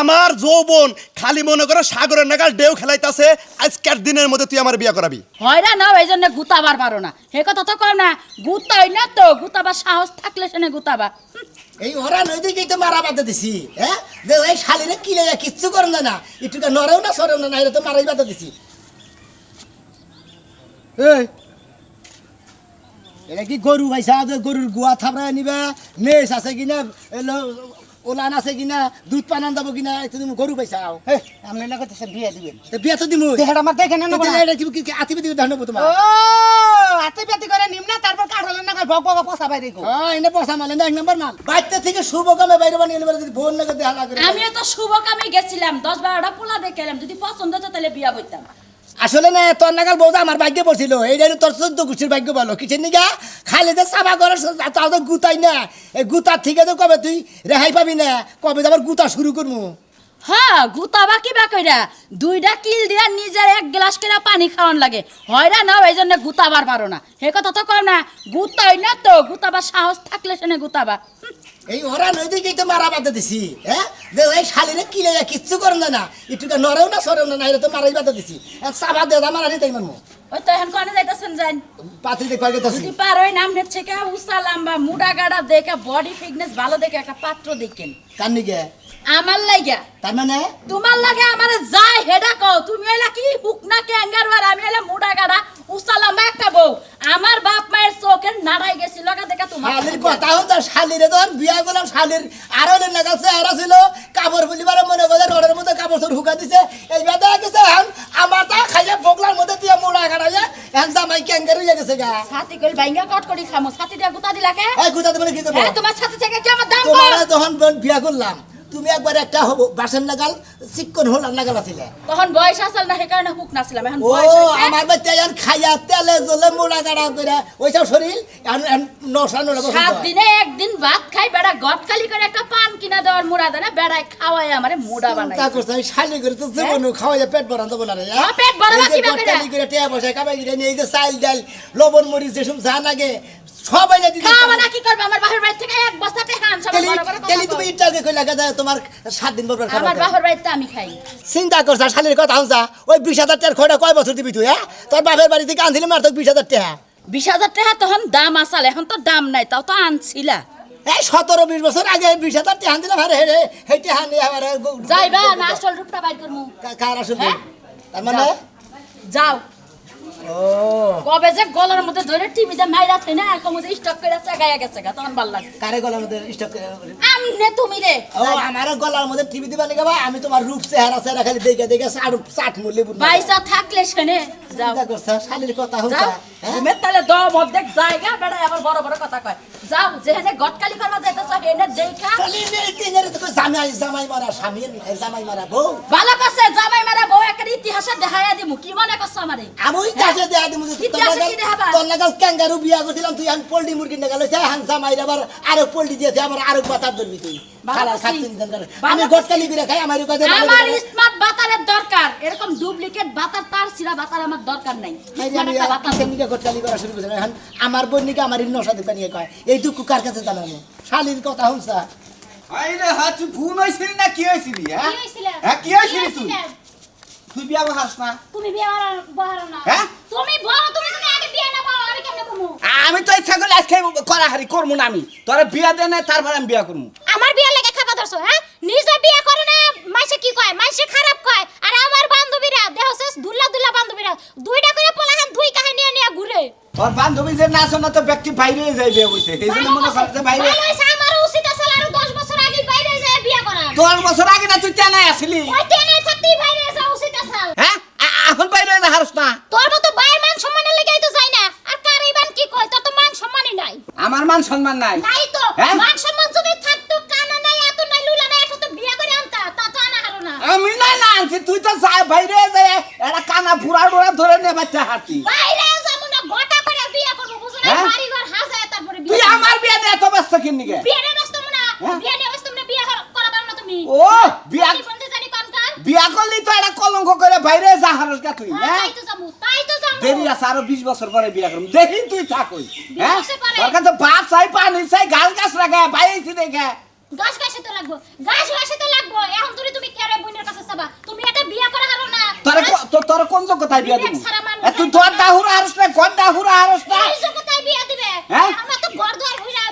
আমার যৌবন খালি মনে করে সাগরের নাগাল ডেউ খেলাইতাছে আজকের দিনের মধ্যে তুই আমার বিয়া করাবি। হয়রা না এই জন্য গুতাবার পারো না। হে কথা তো কম না গুতাই না তো গুতাবার সাহস থাকলে সেনে গুতাবা। এই ওরা নদীকেই তো মারা বাধা দিছি হ্যাঁ? যে ওই শালিরে কিলে কিচ্ছু করেন না একটু নরেও না সরেও না এটা তো মারাই বাধা দিছি। এই। এটা কি গরু পাইছা যে গরুর গুয়া থাপড়ায় নিবে মেষ আছে কিনা ওলান আছে কিনা দুধ পানান যাব কিনা এটা তুমি গরু পাইছা। এই, আপনি না করতেছেন বিয়ে দিবেন তো বিয়া তো দিমু দেহাটা আমার দেখে নেন তো এটা কি- কি আতিবে দিবে ধান তোমার ও হাতে পেতে করে নিম না তারপর কাঠলের না ভগ ভগ পচা বাইরে গো হ্যাঁ এনে পয়সা মালে এক নম্বর মাল। বাড়িতে থেকে শুভ কামে বাইরে বানিয়ে নেবে যদি বোন লাগে দেখা লাগে আমিও তো শুভ কামে গেছিলাম দশ বারোটা পোলা দেখে যদি পছন্দ হতো তাহলে বিয়া বইতাম আসলে না তোর নাগাল বউটা আমার ভাগ্যে পড়ছিল এইটাই তোর চোদ্দ গোষ্ঠীর ভাগ্য ভালো। কিসের নিগা? খালি যে চাবা করার তাও তো গুতাই না এই গুতার থেকে তো কবে তুই? রেহাই পাবি না কবে আবার গুতা শুরু করব হ্যাঁ গুতাবা কিবা কইরা? দুইটা কিল দিয়া নিজের এক গ্লাস করে পানি খাওয়ান লাগে। হয়রা না এই জন্য গুতাবার পারো না। হে কথা তো কম না গুতাই না তো গুতাবার সাহস থাকলে সেনে গুতাবা এই ওরা নদীকেই তো মারা বাধা দিছি হ্যাঁ? যে ওই শালিরে কিলে কিচ্ছু করেন না একটু নরেও না সরেও না এটা তো মারাই বাধা দিছি। চাবা দিয়ে আমার আনি তাই মানবো ওই তো এখন কনে যাইতেছেন যাই পাত্রী দেখবা গেছি যদি পারোই নাম থেকে উষা লম্বা মুডা গাড়া দেখে বডি ফিটনেস ভালো দেখে একটা পাত্র দেখেন। কান্নি নিগে আমার লাগা। তার মানে তোমার লাগে আমার যাই হেডা কও। তুমি হইলা কি হুক না ক্যাঙ্গারু আর আমি হইলা মুডা গাড়া উষা লাম্বা একটা বউ। আমার বাপ মায়ের চোখের নাড়াই গেছিল লগা দেখে তোমার শালির কথা হতো শালিরে তখন বিয়া করলাম শালির আরও লাগাল চেহারা ছিল। কাপড় বলিবার মনে করে রোডের মধ্যে কাপড় চোর হুকা দিছে। এই বেদা গেছে এখন আমার তা খাইয়া বগলার মধ্যে দিয়ে মোড়া কাটাইয়া এখন জামাই ক্যাঙ্গার হয়ে গেছে গা? ছাতি কইল বাইঙ্গা কট করি খামো। ছাতি দিয়া গুতা দিলাকে এই গুতাতে বলে কি হ্যাঁ তোমার ছাতি থেকে কি আমার দাম তোমার তখন বিয়া করলাম তুমি একবার একটা হব বাসের নাগাল চিকন হোলার নাগাল আছিলে। তখন বয়স আসল না সেই কারণে হুক নাছিলাম এখন ও বয়স হইছে। আমার বাচ্চা এখন খাইয়া তেলে জলে মোড়া কাটা করে। ওইসব শরীর এখন এখন নশা নড়া সাত দিনে একদিন ভাত খাই বেড়া গট খালি করে একটা পান কিনা দেওয়ার মুড়া দেয় না বেড়ায় খাওয়াই আমারে মুড়া বানাই তা করছে আমি শালি করে তো জীবনও খাওয়াইয়া পেট ভরান দেবো না রে হ্যাঁ, পেট কিবা কইরা? করে টিয়া পয়সা কামাই করে নিয়ে এই যে চাল ডাল লবণ মরিচ যেসব যা লাগে সবাই না দিদি খাওয়া না কি করবে আমার বাপের বাড়ি থেকে এক বস্তা টেকা আনছে আমার বড় বড় কথা তেলি তুমি কও। ইটা কই লাগা যায় তোমার সাত দিন পর পর আমার বাপের বাড়িতে আমি খাই। চিন্তা করছ শালির কথা হনসা ওই বিশ হাজার টাকার খয়টা কয় বছর দিবি তুই হ্যাঁ? তোর বাপের বাড়ি থেকে আনছিলি মার তোর বিশ হাজার টাকা। বিশ হাজার টাকা তখন দাম আসাল এখন তো দাম নাই তাও তো আনছিলা। এই সতেরো বিশ বছর আগে বিশ হাজার টাকা দিলে ভারে হেরে হেঁটে হানি আমার যাইবা না আসল রূপটা বাইর করমু। কার হ্যাঁ? তার মানে? যাও। কবে যে গলার মধ্যে ধরে টিভিতে মাইরা থাই না এখন যে স্টক করে চাগাইয়া গেছে গা তখন ভালো লাগে কারে গলার মধ্যে স্টক আমনে তুমি রে। ও আমার গলার মধ্যে টিভি দিবা নাকি আমি তোমার রূপ চেহারা চেহারা খালি দেখে দেখে ষাট ষাট মূল্য ভাই থাকলে শুনে যাও। চিন্তা করছ শালির কথা হচ্ছে যাও তুমি তাহলে দম অর্ধেক জায়গা বেড়া আবার বড় বড় কথা কয়। যাও যেখানে গটকালি করবা যাইতেছ এনে দেখা। জামাই জামাই মারা স্বামীর জামাই মারা বউ। ভালো করছে জামাই মারা বউ একটা ইতিহাসে দেখাইয়া দিমু। কি মনে করছ আমারে? আমি ওই কাছে দেয়া দিমু ইতিহাসে কি দেখাবা? তোর ক্যাঙ্গারু বিয়া করছিলাম তুই আমি পোল্ট্রি মুরগি নাগাল হইছে হান জামাই আবার আরও পোল্ট্রি দিয়েছে আমার আরও বাতার ধরবি তুই। আমি গটকালি খাই আমার কথা আমার স্মার্ট বাতারের দরকার। এরকম ডুপ্লিকেট বাতার তার সিরা বাতার আমার দরকার নাই। স্মার্ট একটা বাতার। দাও। গটকালি করা শুরু করছে? এখন আমার বোন নিকে আমার নশা দিতে নিয়ে কয় এই দুঃখ কার কাছে জানানো শালির কথা হনসা আইরে হয়েছিলি না? কি হয়েছিলি হ্যাঁ? হ্যাঁ কি হয়েছিলি তুই? তুই বিয়া বহাস না? তুমি বিয়ে বহারো না। হ্যাঁ? তুমি বলো, তুমি যদি আগে বিয়ে না বলো, আমি তো ইচ্ছা করলে আজকে করা হারি করব না আমি তোরা বিয়া দে না তারপর আমি বিয়া করব আমার বিয়ে লেগে খাপা ধরছো, হ্যাঁ? নিজে বিয়ে করো না, মাইসে কি কয়? মাইসে খারাপ কয়। আর আমার বান্ধবীরা, দেহ শেষ দুল্লা দুল্লা বান্ধবীরা, দুইটা করে পোলাহান দুই কাহে নিয়ে নিয়ে ঘুরে। তোর বান্ধবী যে না তো ব্যক্তি বাইরে যাই বিয়ে করছে এই জন্য মনে করছে বাইরে আমারও উচিত আছে আরও দশ বছর আগে বাইরে যেয়ে বিয়ে করা। দশ বছর আগে না তুই চেনাই আসলি ওই টেনে থাকতেই বাইরে যাওয়া উচিত আছে। হ্যাঁ আ- এখন বাইরে যা হারস না তোর মতো বাইরের মান সম্মানের লেগেই তো যায় না। আর কার এই বান কি কয়? তোর তো মান সম্মানই নাই। আমার মান সম্মান নাই। নাই তো হ্যাঁ? মান সম্মান যদি থাকতো কানা নাই এত নাই লুলা নাই এখন তো বিয়ে করে আনতা তা তো আনা হারো না। আমি নাই না আনছি তুই তো যা বাইরে যায় একটা কানা ফুরা ডোরা ধরে নে বাচ্চা হাতি বাইরে যাব না গোটা করে বিয়ে করব বুঝো না? হ্যাঁ? বাড়ি ঘর হাজায় তারপরে তুই আমার বিয়ে নিয়ে এত ব্যস্ত কিন নিকে বিয়ে নিয়ে ব্যস্ত না হ্যাঁ? বিয়ে নিয়ে ব্যস্ত না বিয়ে হর- করা পারো না তুমি। ও বিয়া বিয়া করলি তো এটা কলঙ্ক করে বাইরে যা হারস গা তুই হ্যাঁ দেরি আছে আরও বিশ বছর পরে বিয়া করুম দেখি তুই থাকুই হ্যাঁ? তোর ভাত চাই পানি চাই গাছ গাছ রাখা পাইছি দেখে। গাছ গাছে লাগবো গাছ গাছে তো লাগবো। এখন তুমি তুমি কেরে বুনের তুমি এটা বিয়া করা হারো না। হ্যাঁ? তোর তো বিয়া দিবি? তুই তোর দাহুর আরস না কোন দাহুর বিয়া দিবে। হ্যাঁ? আমার তো ঘর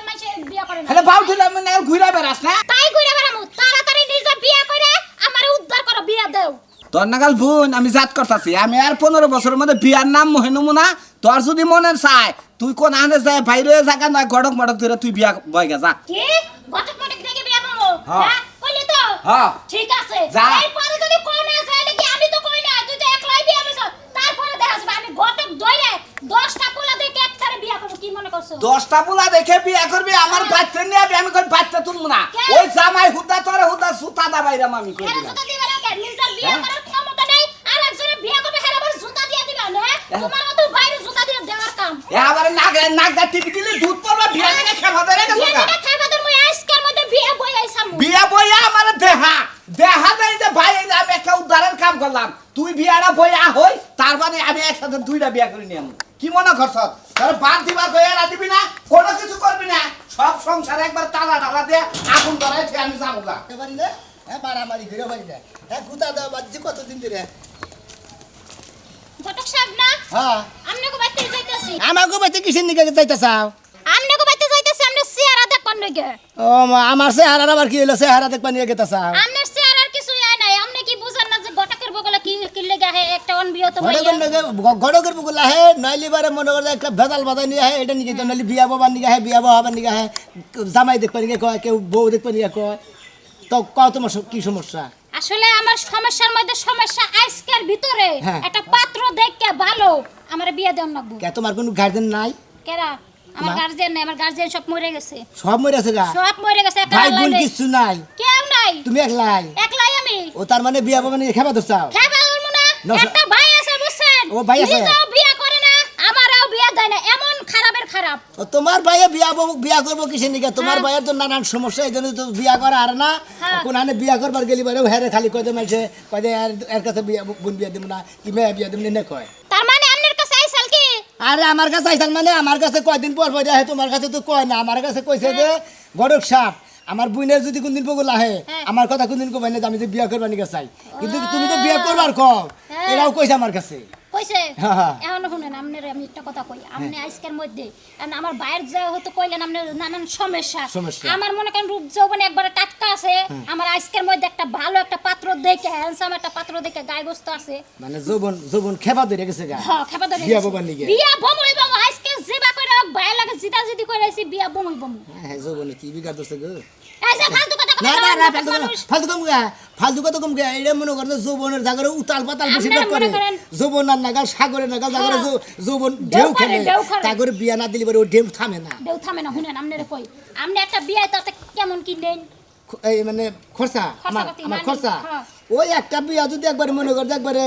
মাইছে বিয়া করে বাউ দিলাম মানে না ঘুরা বেরাস তাই ঘুরা তাড়াতাড়ি নিজে বিয়া করে আমারে উদ্ধার করো বিয়া দেও। তোর নাগাল বোন আমি জাত করতেছি। আমি আর পনেরো বছরের মধ্যে বিয়ার নাম মহেনমু না তোর যদি মনে চায় তুই কোন আনে যায় বাইরে জায়গা নয় গড়ক মড়ক ধরে তুই বিয়া বয় গা যা। কি? ঘটক মটক দেখে বিয়া বলব হ্যাঁ। হ্যাঁ? কইলি তো? হ্যাঁ। ঠিক আছে। যা। এরপরে যদি কই না যায় নাকি আমি তো কই না? তুই তো একলাই বিয়া বলছ তারপরে দেখা যাবে আমি ঘটক ধরে দশটা পোলা দেখে বিয়া করব। কি মনে করছ? দশটা পোলা দেখে বিয়া করবি আমার বাচ্চা নিয়ে আমি কই বাচ্চা তুলবো না? ওই জামাই হুদা তোর হুদা সুতা দা বাইরাম আমি কই না নিজের বিয়ে হ্যাঁ? করার ক্ষমতা নেই, আর একজনের বিয়ে করবে, হেরা আবার জুতা দিয়ে দিবে, না? তোমার মতো বাইরে জুতা দিয়ে দেওয়ার কাম। এ আবার নাক নাক দা টিপি দিলে দুধ পড়বে বিয়া থেকে খেবা ধরে গেছে বিয়ে। দিলে খাইবা তোর আজকের মধ্যে বিয়ে বই আইসামু। বিয়া বইয়া আমার দেহা দেহা দেয় যে ভাই আমি একটা উদ্ধারের কাম করলাম তুই বিয়াটা বইয়া হই তার মানে আমি একসাথে দুইটা বিয়া করে নিয়ে আমু। কি মনে করছ তোর বাদ দিবার কই এরা দিবি না কোনো কিছু করবি না সব সংসার একবার তালা টালা দিয়ে আগুন ধরাই আমি যাব না হ্যাঁ মারামারি করে পারি না হ্যাঁ গুতা দেওয়া বাজছে কতদিন ধরে ঘটক সাহেব না? হ্যাঁ আমনেগো বাড়িতে যাইতাছি। আমাকে বাচ্চা কিসের নিকে যাইতে চাও আমনেগো বাড়িতে যাইতাছি, আমনে চেহারা দেখবার লইগে। ও মা, আমার চেহারা আবার কি হলো চেহারা দেখবা নিয়ে গেতে চাও আমনের চেহারার কিছুই আয় নাই। আমনে কি বুঝেন না যে ঘটকের বগলে কি কি লেগে আহে একটা অনবিহত ঘরে মাইয়া? ঘটকের বুকুল আহে নইলে বারে মনে করে একটা ভেজাল বাজাই নিয়ে আহে এটা নিকে তো নইলে বিয়া বাবার নিকে আহে বিয়া বাবার নিকে আহে জামাই দেখবা নিকে কয় কেউ বউ দেখবা নিকে কয় তো কও তোমার কি সমস্যা আসলে আমার সমস্যার মধ্যে সমস্যা আজকের ভিতরে। হ্যাঁ। একটা পাত্র দেখে ভালো আমার বিয়ে দেওয়ার লাগবো। কে তোমার কোনো গার্জেন নাই? কেরা? আমার? গার্জিয়ান নাই আমার গার্জিয়ান সব মরে গেছে। সব মরে আছে গা? সব মরে গেছে ভাই বোন নেই। কিচ্ছু নাই। কেউ নাই। তুমি একলাই। একলাই আমি। ও তার মানে বিয়া বাবা নিয়ে খেবা দোসাও খেবা উঠবো না। একটা ভাই আছে বুঝছেন? ও ভাই আছে? নিজেও বিয়ে করে না আমারও বিয়ে দেয় না। এমন খারাপের খারাপ। তোমার ভাইয়ে বিয়া বিয়া করব কিসের নিকে? তোমার হ্যাঁ। ভাইয়ের তো নানান সমস্যা এই জন্য তো বিয়া করা আর না। হ্যাঁ। কোন হানে বিয়া করবার গেলি হেরে খালি মাইছে এর এর কাছে বিয়া বোন বিয়া দিব না কি মেয়ে বিয়া দিব না কয়। তার মানে আপনার কাছে আইসাল কি? আরে আমার কাছে আইসাল মানে আমার কাছে কয়দিন পর পর আহে তোমার কাছে তো কয় না আমার কাছে কইছে যে গড়ক সাপ আমার বোনের যদি কোনদিন বগুল আহে হ্যাঁ। আমার কথা কোনদিন কবে না আমি যে বিয়া করবার নিকে চাই। কিন্তু তুমি তো বিয়া করবার হ্যাঁ। এরাও কইছে আমার কাছে। হ্যাঁ, হ্যাঁ। এখন শুনেন আপনার আমি একটা কথা কই। আপনি আজকের মধ্যে আমার বাইর যা হতো কইলেন আপনার নানান সমস্যা। আমার মনে করেন রূপ যৌবন একবারে টাটকা আছে। আমার আজকের মধ্যে একটা ভালো একটা পাত্র দেখে হ্যান্ডসাম একটা পাত্র দেখে গায়ে বস্তু আছে। মানে যৌবন যৌবন খেপা ধরে গেছে গা। হ্যাঁ খেপা ধরে বিয়া নিগে। বিয়া বমই বম আজকে জিবা কইরা ভাই লাগে জিতা জিতি কইরা আইছি বিয়া বমই বম। হ্যাঁ যৌবনে কি বিঘা দোষে গো এই যে ফালতু কথা না না না ফালতু ফালতু কম গা ফালতু কথা কম গা এটা মনে করতো যৌবনের জাগরে উতাল পাতাল বেশিরভাগ করে করেন- যৌবন আর নাগাল সাগরে নাগাল জাগরে হ্যাঁ। ঢেউ ঢেউ খেলে ঢেউ তাগরে বিয়া না দিলে পরে ও ঢেউ থামে না। দেউ থামে না শুনেন আপনারে কই? আপনি একটা বিয়ে তাতে কেমন কি নেন এই মানে খরচা আমার খরচা। ওই একটা বিয়া যদি একবার মনে করতো একবারে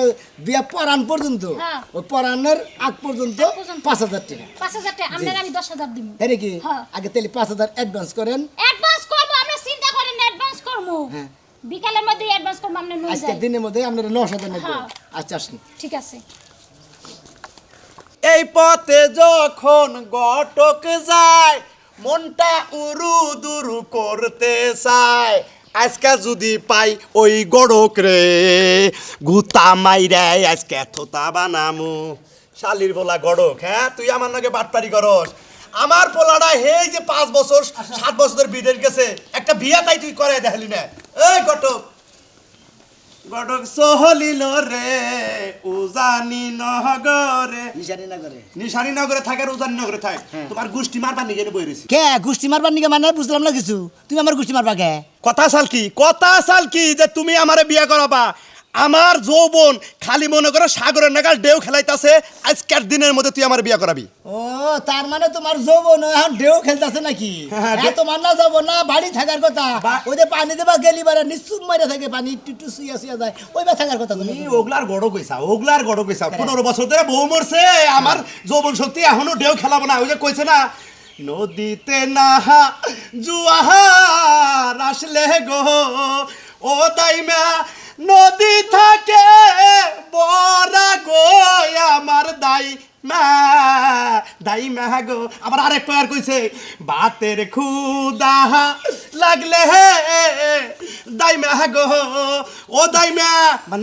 বিয়া পরান পর্যন্ত হ্যাঁ। ওই পরানের আগ পর্যন্ত পাঁচ হাজার টাকা। পাঁচ হাজার টাকা আপনার আমি দশ হাজার দিব তাই কি? হ্যাঁ। আগে তাহলে পাঁচ হাজার অ্যাডভান্স করেন। অ্যাডভান্স করব আমরা চিন্তা করেন অ্যাডভান্স করব। হ্যাঁ। বিকালের মধ্যে অ্যাডভান্স করব আমরা নই আজকের যাই। দিনের মধ্যে আপনারা নশ হাজার নেবেন হ্যাঁ। আচ্ছা আসুন। ঠিক আছে। এই পথে যখন গটক যায় মনটা উরু দুরু করতে চায়। আজকে যদি পাই ওই গড়ক রে, গুতা মাইরে আজকে থোতা বানামু। শালির বলা গড়ক হ্যাঁ? তুই আমার নাকি বাটপারি করস। আমার পোলাটা হেই যে পাঁচ বছর, সাত বছরের বিদেশ গেছে, একটা বিয়া তাই তুই করে দেখালি না। এই গটক। গটক সহলিল রে উজানি নগরে। নিশানি নগরে নিশানি নগরে থাকে আর উজানি নগরে থাকে তোমার গুষ্টি মারবার নিগে বই রয়েছে কে? গুষ্টি মারবার নিকে মানে বুঝলাম না কিছু। তুমি আমার গুষ্টি মারবা কে? কথা সাল কি? কথা সাল কি যে তুমি আমারে বিয়া করাবা? আমার যৌবন খালি মনে করো সাগরের নাগাল ঢেউ খেলাইতাছে আজকের দিনের মধ্যে তুই আমার বিয়া করাবি। ও তার মানে তোমার যৌবন এখন ঢেউ খেলতেছে নাকি? হ্যাঁ, তোমার না যাব না বাড়ি থাকার কথা। ওই যে পানি দেবা গেলি বারে নিশ্চুপ মারে থাকে পানি একটু একটু শুয়ে শুয়ে যায়। ওই বা থাকার কথা তুমি। ওগলার গড় কইছা ওগলার গড় কইছা। পনেরো বছর ধরে বউ মরছে আমার যৌবন শক্তি এখনও ঢেউ খেলাবো না। ওই যে কইছে না নদীতে নাহা জুয়াহার আসলে গো ও দাইমা নদী থাকে বড়া গো আমার দাই। মা দাই মা গো। আবার আরেক পেয়ার কইছে বাতের খুদা লাগলে হে দাই মা গো। ও দাই মা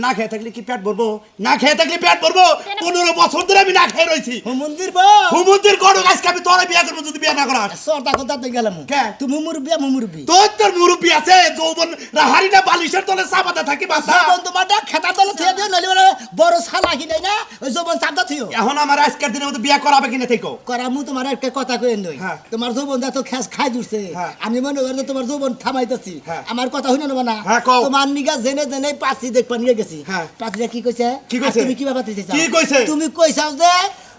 না খেয়ে থাকলে কি পেট ভরবো? না খেয়ে থাকলে পেট ভরবো? পনেরো বছর ধরে আমি না খেয়ে রয়েছি। মন্দির বউ। হুমুন্দির গড় আজকে আমি তোরা বিয়া করব যদি বিয়া না করাস। সরটা কথা তো গেলাম। কে? তুমি মুরব্বী আমি মুরব্বী তোর তোর মুরব্বী আছে যৌবন হাড়ি না বালিশের তলে চাপাতে থাকি বাসা তোমারটা খেতা তলে থিয়ে দিও নইলে বলে বড় কি নাই না ওই যৌবন চাপটা থিও এখন আমার আজকের দিনের মধ্যে বিয়া করাবে কিনা থেকো করা মু তোমার একটা কথা কই নই হ্যাঁ। তোমার যৌবন তো খেস খাই দিছে হ্যাঁ। আমি মনে করি তোমার যৌবন থামাইতেছি হ্যাঁ। আমার কথা নেবা না হ্যাঁ, তোমার নিগা জেনে জেনে পাঁচি দেখবা নিয়ে গেছি। পাঁচিটা কি কইছে কি কইছে? তুমি কি চাও কি কইছে? তুমি কইছাও যে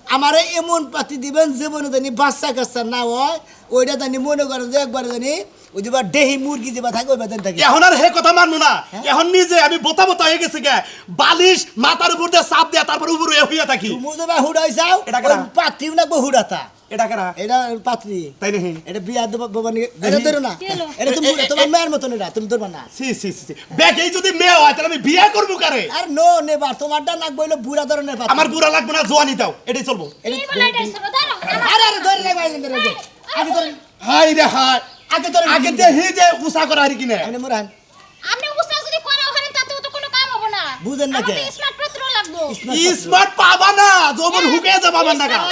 আমারে এমন পাতি দিবেন জীবনে জানি বাচ্চা কাচ্চা না হয় ওইটা জানি মনে করেন যে একবার জানি ওই যে ডেহি মুরগি যেবা থাকে ওই বেতন থাকে। এখন আর হে কথা মানবো না। এখন নিজে আমি বোতা বোতা হয়ে গেছে গে। বালিশ মাথার উপর দিয়ে চাপ দেয়া তারপর উপরে হইয়া থাকি। তুমি যেবা হুড়াই যাও এটা কারা? পাত্রিও না হুড়াতা। এটা কেনা এটা পাত্রী। তাই নাকি? এটা বিয়া দেবা বাবা এটা ধরো না। এটা তুমি তোমার মেয়ের মতন এটা তুমি ধরবা না। সি সি সি ব্যাগ এই যদি মেয়ে হয় তাহলে আমি বিয়া করব কারে? আর নো নেবার তোমারটা নাক বইলো বুড়া ধরনের পাত্র। আমার বুড়া লাগবে না জোয়ানি দাও এটাই চলবো। আরে আরে ধরে নাই বাইরে ধরে দে। আগে ধরে হাই রে হাই। আগে তোর আগে দেখি যে গুসা করা হারি কিনে। আমি মোরান। আপনি উস্তাদ যদি করা ওখানে তাতেও তো কোনো কাম হবে না বুঝেন না কে? স্মার্ট পত্র লাগবে। স্মার্ট পাবা না যৌবন হুকে যাবা আমার নাকা না।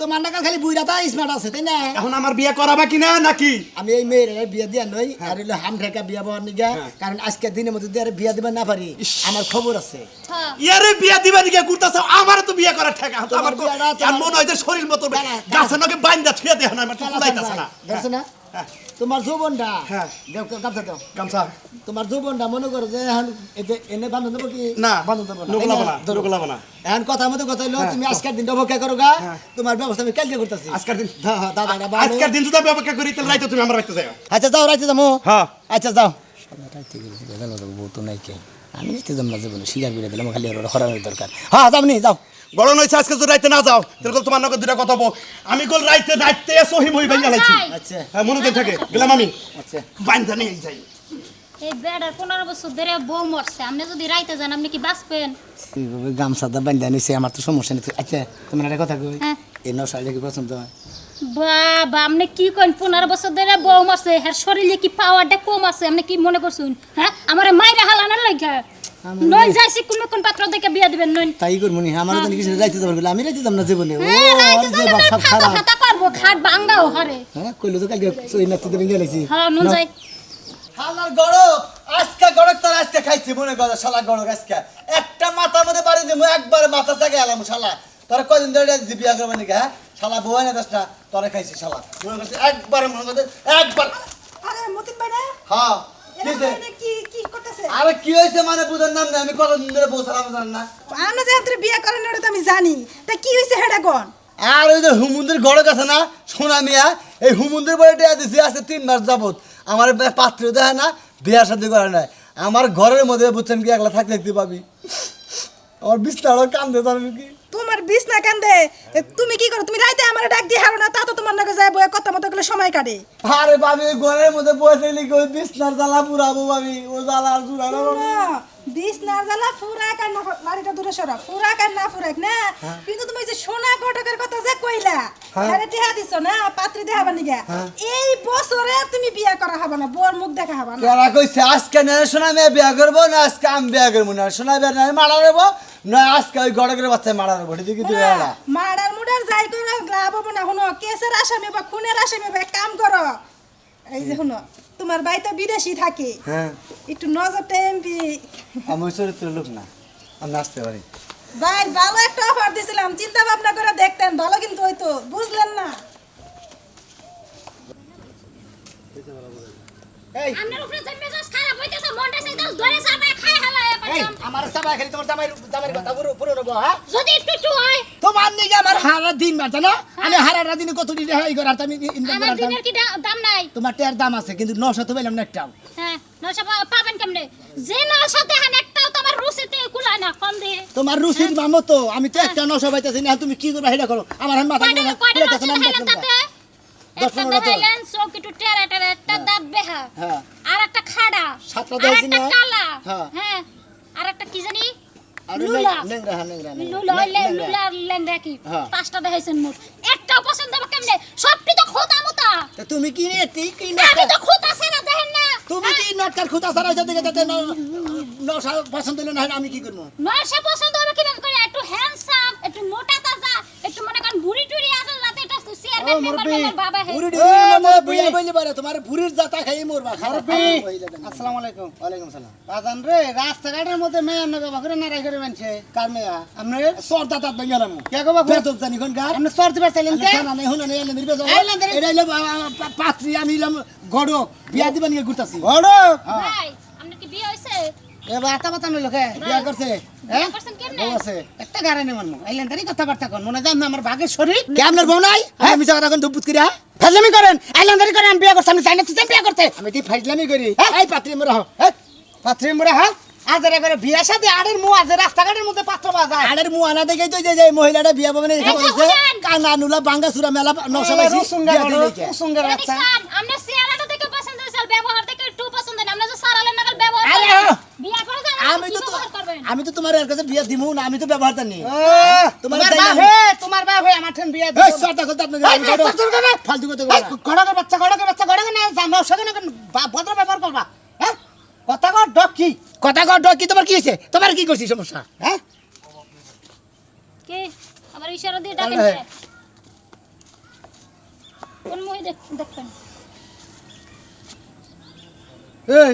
তোমার নাকাল খালি বুড়াটা স্মার্ট আছে তাই না? এখন আমার বিয়া করাবা কিনা নাকি? আমি এই মেয়ের বিয়া দিয়া নই আর হইল হাম ঢাকা বিয়া বাবার নিগা কারণ আজকে দিনের মধ্যে দিয়ে আর বিয়া দিবা না পারি আমার খবর আছে। হ্যাঁ। ইয়ারে বিয়া দিবা দিকে ঘুরতেছ আমার তো বিয়া করার ঠেকা। তো আমার তো তো- মনে হয় যে শরীর মতো গাছের নকে বাইন্দা থুয়া দেহ না আমার তো কুলাইতাছে না। দেখছ না? হ্যাঁ। তোমার যৌবনটা? হ্যাঁ। দেও গামছা দাও। গামছা। তোমার যৌবনটা মনে করো যে এখন এনে বান্ধব দেবো কি? না বান্ধব দেবো না। এখন কথা মতো কথা হইল তুমি আজকের দিনটা অপেক্ষা করো গা। হ্যাঁ। তোমার ব্যবস্থা আমি কালকে করতেছি। আজকের দিন? হ্যাঁ হ্যাঁ দাদা দাদা আজকের দিন যদি আমি অপেক্ষা করি তাহলে রাইতে তুমি আমার রাখতে যাও আচ্ছা যাও রাইতে যাব। হ্যাঁ। আচ্ছা যাও। আমি নিতে যাম না যাব শিকার করে দিলাম খালি ওর হরানোর দরকার। হ্যাঁ যাবনি যাও। গরম হয়েছে আজকে যদি রাইতে না যাও তাহলে তোমার নগর দুটা কথা বল। আমি কল রাইতে রাইতে সহিম হই বাইঙ্গা লাইছি। আচ্ছা। হ্যাঁ মনে থাকে গেলাম আমি। আচ্ছা। বাইন্দা নিয়ে যাই এই বেড়ার পনেরো বছর ধরে বউ মরছে আপনি যদি রাইতে যান আপনি কি বাঁচবেন? এইভাবে গামছাটা বান্ধা নিছে আমার তো সমস্যা নেই। আচ্ছা তোমার একটা কথা কই? হ্যাঁ। এই নশালে কি পছন্দ হয়? বাবা আপনি কি করেন পনেরো বছর ধরে বউ মরছে হ্যাঁ শরীরে কি পাওয়ারটা কম আছে? আপনি কি মনে করছেন? হ্যাঁ? আমার মাইরে হালানোর লাগে নই যাইছি কোন কোন পাত্র দেখে বিয়া দিবেন নই তাই করব নি আমার তো কিছু যাইতে বলে আমি যাইতে যাব না জীবনে। ও হ্যাঁ, রাইতে যে বাসা ফাতা খারাপ। ফাতা করব খাট ভাঙ্গাও হারে হ্যাঁ কইলো তো কালকে সই নাতি দেবে গেলেছি হ্যাঁ নুন যাই। শালার গড়ক আজকে গড়ক তোর আজকে খাইছি মনে কর শালা গড়ক আজকে। একটা মাথার মধ্যে বাড়ি দিব একবার মাথা থেকে এলাম শালা। তোর কদিন ধরে বিয়া করবে নাকি হ্যাঁ? শালা বউ না দশটা তোরে খাইছি শালা। মনে করছি একবার মনে করছে একবার আরে মতিন ভাই না হ্যাঁ। কি এটা কি কি করতেছে? আরে কি হয়েছে মানে বুঝেন নাম না আমি কতদিন ধরে বউ সালাম জানেন না। আমরা যে তোর বিয়ে করেন ওটা তো আমি জানি। তা কি হয়েছে হেডা কোন? আর ওই যে হুমুন্দির গড়ক আছে না সোনা মিয়া এই হুমুন্দির বলে টেয়া দিছি আছে তিন মাস যাবত। আমার পাত্র দেখে না বিয়ার সাথে করে নাই আমার ঘরের মধ্যে বুঝছেন কি একলা থাকতে দেখতে পাবি। আমার বিস্তার কান্দে তার কি তোমার বিষ না কান্দে তুমি কি করো? তুমি রাইতে আমার ডাক দিয়ে হারো না তা তো তোমার নাকে যায় বয়ে কথা মতো গেলে সময় কাটে। আরে বাবি ঘরের মধ্যে বসে লিখে ওই বিছনার জ্বালা পুরাবো বাবি? ও জ্বালা জুড়ানো বিষ না জ্বালা ফুরাক আর না লাড়িটা দূরে সরা ফুরাক আর না ফুরাক না? কিন্তু তুমি যে সোনা কটকের কথা যে কইলা আরে টিহা দিছো না? পাত্রী দেখাবা নিগা এই বছরে তুমি বিয়া করা হবে না বোর মুখ দেখা হবে না। কেরা কইছে আজকে না সোনা মেয়ে বিয়া করব না আজকে আমি বিয়া করব? না সোনা বিয়া না মারা নেব না আজকে ওই গড়কের বাচ্চায় মারা নেব ঠিক হ্যাঁ, মার্ডার মুডার যাই করে লাভ হবে না। শুনো কেসের আসামি বা খুনের আসামি বা কাম করো। এই যে শুনো তোমার ভাই তো বিদেশি থাকে। হ্যাঁ। একটু নজরটা এমপি। আমি চরিত্র লোক না আমি নাচতে পারি। ভাই ভালো একটা অফার দিছিলাম চিন্তা ভাবনা করে দেখতেন ভালো কিন্তু হইতো বুঝলেন না। এই। আপনার উপরে মেজাজ খারাপ হইতাছে মনটা দল ধরে চাপায় খায় হালায়। এই আমার সাবাই খালি তোমার জামাই জামাইয়ের কথা পুরো পুরো নেব হ্যাঁ? যদি একটু একটু হয়। তোমার নিকে আমার হারা দিন বাড়ছে না? আমি হারা দিনে কত দিন হাই করার আমি ইনকাম করার দিনের কি দাম নাই? তোমার টেয়ার দাম আছে কিন্তু নশো তো পেলাম না একটাও। হ্যাঁ নশো পাবেন কেমনে? যে নশোতে হান একটাও তো আমার রুচিতে না কম দিয়ে। তোমার রুচির মামো তো আমি তো একটা নশো পাইতেছি না তুমি কি করবে করো। আমার হান মাথা দশ একটা পনেরোটা তো। দেখাইলেন চোখ টেরা টেরা একটা দাঁত বেহা। হ্যাঁ। আর একটা খাড়া। সাতটা আর দেখাইছি একটা না? কালা। হ্যাঁ। হ্যাঁ। আর একটা কি জানি? লুলা। হ্যাঁ লুলা লুলা কি? হ্যাঁ। পাঁচটা দেখাইছেন মোট। একটাও পছন্দ হবে কেমনে? সবটি তো খোদা মোতা। তুমি কি রে তুই কি আমি তো খোদা সেরা দেখেন না। তুমি কি নটকার খুঁতা সারা যাতে নশা পছন্দ হলো না আমি কি করব? নয়সা পছন্দ হবে কীভাবে করে? একটু হ্যান্ডসাম একটু মোটা তাজা একটু মনে করেন রাস্তাঘাটের মধ্যে মেয়ে নগে বাকুরে নারাই করে মানছে কার মেয়া? আপনি সর দাতা ভাই গেলাম। কে গো বাবু বেতন জানি কোন গার আপনি সর দিবার চাইলেন কে? না নাই হুনা নাই এলে নির্বে যাও এটা হইল পাত্রী আমি গড়ক বিয়া দিবা নিয়ে ঘুরতাছি। বড় ভাই আপনার কি বিয়ে হইছে? এবার আতা পাতা নইল কে? বিয়া করছে? বিয়ে করছেন কেমনে? বউ আছে। একটা গাড়ি নেই মানবো আইলেন তারই কথাবার্তা কর মনে যান না আমার ভাগের শরীর। কে আপনার বউ নাই? আমি মিছা কথা কোন দুপুত করিয়া। ফাজলামি করেন। আইলেন তারই করে আমি বিয়ে করছি আমি চাই না তুই বিয়ে করতে। আমি কি ফাইজলামি করি? এই পাত্রী মোরা পাত্রী মরে হাত আজারে করে বিয়ে সাথে আড়ের মু আছে রাস্তাঘাটের মধ্যে পাত্র পাওয়া যায়। আড়ের মুয়ানা দেখেই তো যে যে মহিলাটা বিয়া পাবে এখানে এই কানা নুলা বাঙ্গা সুরা মেলা নশা লাইছি রুসুঙ্গা বিয়া বড়, দিলে কে রুসুঙ্গার এটা বাচ্চা। দেখছেন আপনার দেখে পছন্দ হইছে ব্যবহার দেখে একটু পছন্দ না আপনি যে সারালেন নাগাল ব্যবহার আরে, করেন হ্যাঁ। বিয়ে করে যান আমি তো আমি তো তোমার এর কাছে বিয়া দিমু না আমি তো ব্যবহার জানি। ও, তোমার বাপ না? হে তোমার বাপ হে আমার ঠেন বিয়ে এই, তোর তোর কেন? ফালতু কথা গড়কের বাচ্চা গড়কের বাচ্চা গড়কে না জানো সেখানে বা- ভদ্র ব্যবহার করবা। হ্যাঁ? কথা কর ডক কি? কথা কর ডক কি? তোমার কি হয়েছে? তোমার কি করছি সমস্যা? হ্যাঁ? কে? আমার ইশারা দিয়ে ডাকেন কোন মুহি দেখ- দেখবেন? এই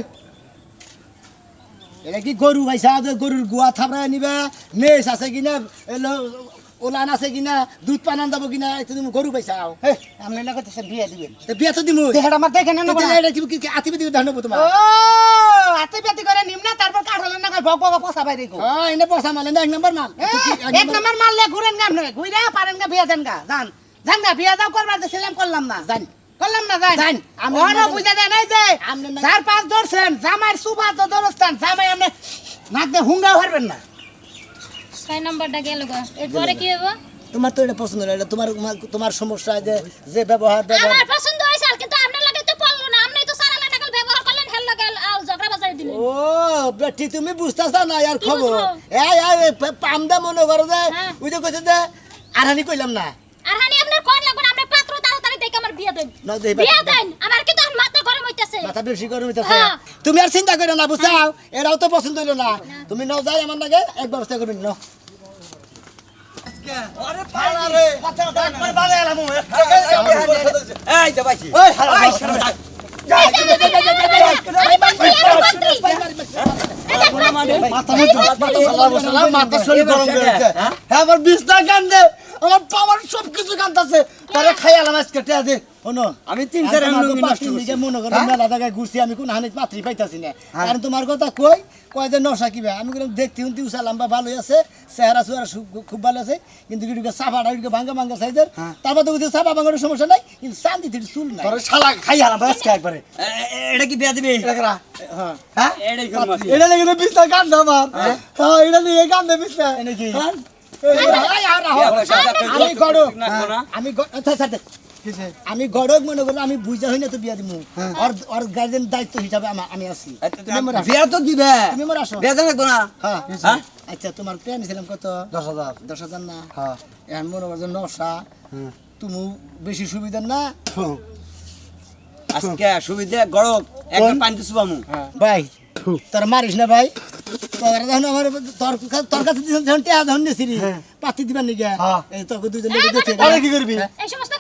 এটা কি গরু ভাইসা গরুর গুয়া থাপড়ায় নিবে মেষ আছে কিনা ওলান আছে কিনা দুধ পানান যাব কিনা এটা তুমি গরু পাইছা হে আপনি না করতেছেন বিয়ে দিবেন বিয়া তো দিমু দেখাটা আমার দেখে নেন তো এটা কি কি আতি বিতি ধান নেব তোমার ও হাতে পাতি করে নিম না তারপর কাঠালেন না ভগ ভগ পচা বাইরে গো হ্যাঁ এনে পয়সা মারলেন এক নম্বর মাল। এক নাম্বার মারলে ঘুরেন গান নয় ঘুরে পারেন গা বিয়ে দেন গা জান। জান গা বিয়ে দাও করবার দিছিলাম করলাম না জান। করলাম না আপনাদের- বুঝা দেন এই যে চার পাঁচ ধরছেন সুবা তো ধরস্থান জামাই আপনি নাক দিয়ে হুঙ্গা হারবেন না। ছয় নাম্বারটা গেল গো। এরপরে কি হবে তোমার তো এটা পছন্দ না এটা তোমার তোমার সমস্যা যে যে ব্যবহার ব্যবহার আমার পছন্দ আর কিন্তু আপনার লাগে তো পারল না। আপনি তো সারালেন নাগাল ব্যবহার করলেন হেল লাগে আর ঝগড়া বাজাই দিলেন। ও বেটি তুমি বুঝতেছ না আর খবর? এই এই পামদা মনে করো যে হ্যাঁ। ওই যে কইছে যে আরহানি কইলাম না আর হানি আপনার কোন লাগবে না আপনার পাত্র তাড়াতাড়ি দেখে আমার বিয়ে দেন না দেই বিয়ে দেন আমার কিন্তু এখন মাথা গরম হইতাছে মাথা বেশি গরম হইতাছে হ্যাঁ। তুমি আর চিন্তা করো না বুঝছাও এরাও তো পছন্দ হইল না তুমি নাও যাই আমার লাগে এক ব্যবস্থা করবেন নাও মাথা হ্যাঁ, আমার বিছনা কান্দে আমার পাওয়ার সব কিছু তারা তারে খাইয়ালাম আজকে টিয়া দে। শোনো আমি তিন চার আমি এমনি পাঁচ নষ্ট দিন করছি। দিকে মনে করো হ্যাঁ? মেলা জায়গায় ঘুরছি আমি কোন হানি পাত্রী পাইতাছি না কারণ তোমার কথা কই কয় যে নশা কিবা আমি কোনো দেখতে শুনতে উসালাম বা ভালোই আছে চেহারা চুহারা খুব ভালো আছে কিন্তু কিন্তু চাপাটা ওইদিকে ভাঙ্গা ভাঙ্গা সাইজের তারপর তো চাপা ভাঙ্গার সমস্যা নাই কিন্তু শান্তি থেকে চুল নাই তোরে শালা খাইয়ালাম আজকে একবারে এটা কি বিয়া দিবি হ্যাঁ এটাই করব আজকে। এটা লেগে বিছনা কান্দে আমার হ্যাঁ এটা নিয়ে কান্দে বিছনা এনে হ্যাঁ? আমি গড়ক না, না। আমি আচ্ছা, আচ্ছা, আচ্ছা। আমি গড়ক মনে করল আমি বুঝা হই না তো বিয়া দিমু। ওর ওর গার্জেন দায়িত্ব হিসাবে আমা- আমি আছি। বিয়া তো দিবে। তুমি মোর আসো। বিয়া জানা না হ্যাঁ। হ্যাঁ? আচ্ছা তোমার প্ল্যান ছিলাম কত? দশ হাজার। দশ হাজার না? হ্যাঁ। এখন মনে করছ নশা। তুমি বেশি সুবিধা না? আজকে সুবিধা গড়ক। একটা পানিতে শুবামু ভাই। তোর মারিস না ভাই? তোর যখন আমার তোর তোর কাছে যখন টেহা যখন নিয়েছিলি পাতি দিবার নিগে। হ্যাঁ। এই তোকে দুজন আরে কি করবি? এই সমস্ত করা?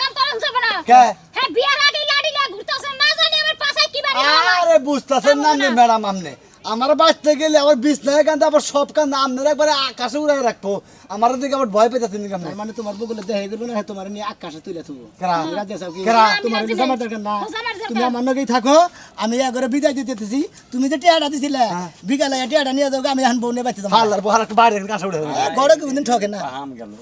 হ্যাঁ বিয়ার আগে লাড়ি না ঘুরতাছেন না জানি আমার কি বাড়ি আরে বুঝতেছেন না আপনি ম্যাডাম আপনি। আমার বাঁচতে গেলে আমার বিছনায় কান্দে আবার সব কান্দে আপনার একবারে আকাশে উড়াই রাখব। আমার দিকে আবার ভয় পেতেছেন আপনি মানে তোমার বগুলো দেহে করবে না তোমার নিয়ে আকাশে তুলে থুবো। কেরা? রাজ্য চাও কি? কেরা? তোমার জামার দরকার না। তুমি আমার নগেই থাকো আমি একবারে বিদায় দিতেছি। তুমি যে টেয়াটা দিছিলে বিকালে টেয়াটা নিয়ে যাও আমি এখন বউ নিয়ে বাঁচতে যাব। হাল্লার বহার একটা বাইরে কাছে উড়ে গড়ে কোনদিন ঠকে না। আম গেল।